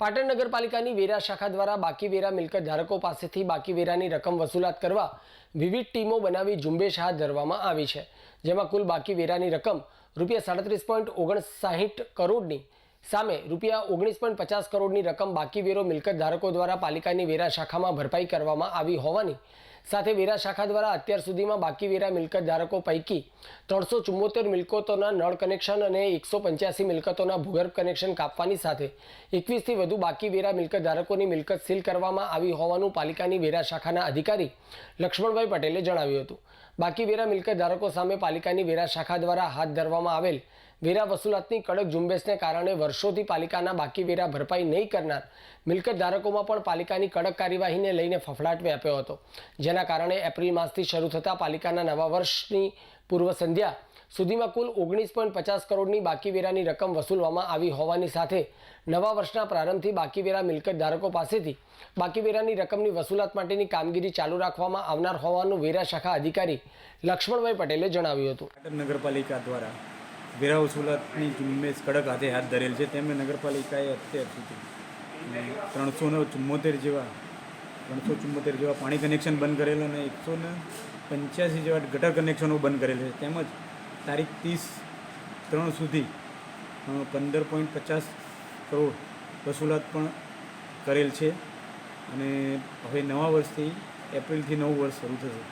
પાટણ નગરપાલિકાની વેરા શાખા દ્વારા બાકી વેરા મિલકત ધારકો પાસેથી બાકી વેરાની રકમ વસૂલાત કરવા વિવિધ ટીમો બનાવી ઝુંબેશ હાથ ધરવામાં આવી છે, જેમાં કુલ બાકી વેરાની રકમ રૂપિયા સાડત્રીસ પોઈન્ટ ઓગણસાઠ કરોડની સામે રૂપિયા ઓગણીસ પોઈન્ટ પચાસ કરોડની રકમ બાકી વેરો મિલકત ધારકો દ્વારા પાલિકાની વેરા શાખામાં ભરપાઈ કરવામાં આવી હોવાની સાથે વેરા શાખા દ્વારા અત્યાર સુધીમાં બાકી વેરા મિલકત ધારકો પૈકી ત્રણસો ચુમ્મોતેર મિલકતોના નળ કનેક્શન અને એકસો પંચ્યાસી મિલકતોના ભૂગર્ભ કનેક્શન કાપવાની સાથે એકવીસથી વધુ બાકી વેરા મિલકત ધારકોની મિલકત સીલ કરવામાં આવી હોવાનું પાલિકાની વેરા શાખાના અધિકારી લક્ષ્મણભાઈ પટેલે જણાવ્યું હતું. બાકી વેરા મિલકત ધારકો સામે પાલિકાની વેરા શાખા દ્વારા હાથ ધરવામાં આવેલ વેરા વસૂલાતની કડક ઝુંબેશને કારણે વર્ષોથી પાલિકાના બાકી વેરા ભરપાઈ નહીં કરનાર મિલકત ધારકોમાં પણ પાલિકાની કડક કાર્યવાહીને લઈને ફફડાટ વ્યાપ્યો હતો. જેના કારણે એપ્રિલ માસથી શરૂ થતા પાલિકાના નવા વર્ષની પૂર્વ સંધ્યા સુધીમાં કુલ ઓગણીસ પોઈન્ટ પચાસ કરોડની બાકી વેરાની રકમ વસૂલવામાં આવી હોવાની સાથે નવા વર્ષના પ્રારંભથી બાકી વેરા મિલકત ધારકો પાસેથી બાકી વેરાની રકમની વસૂલાત માટેની કામગીરી ચાલુ રાખવામાં આવનાર હોવાનું વેરા શાખા અધિકારી લક્ષ્મણભાઈ પટેલે જણાવ્યું હતું. પાટણ નગરપાલિકા દ્વારા વેરા વસૂલાતની ઝુંબેશ કડક હાથે હાથ ધરેલ છે. તેમને નગરપાલિકાએ અત્યાર સુધી ત્રણસો ચુમ્મોતેર જેવા ત્રણસો ચુંમોતેર જેવા પાણી કનેક્શન બંધ કરેલ અને એકસો ને પંચ્યાસી જેવા ગટર કનેક્શનો બંધ કરેલા છે. તેમજ તારીખ ત્રીસ ત્રણ સુધી પંદર પોઈન્ટ પચાસ કરોડ વસૂલાત પણ કરેલ છે. અને હવે નવા વર્ષથી એપ્રિલથી નવું વર્ષ શરૂ થશે.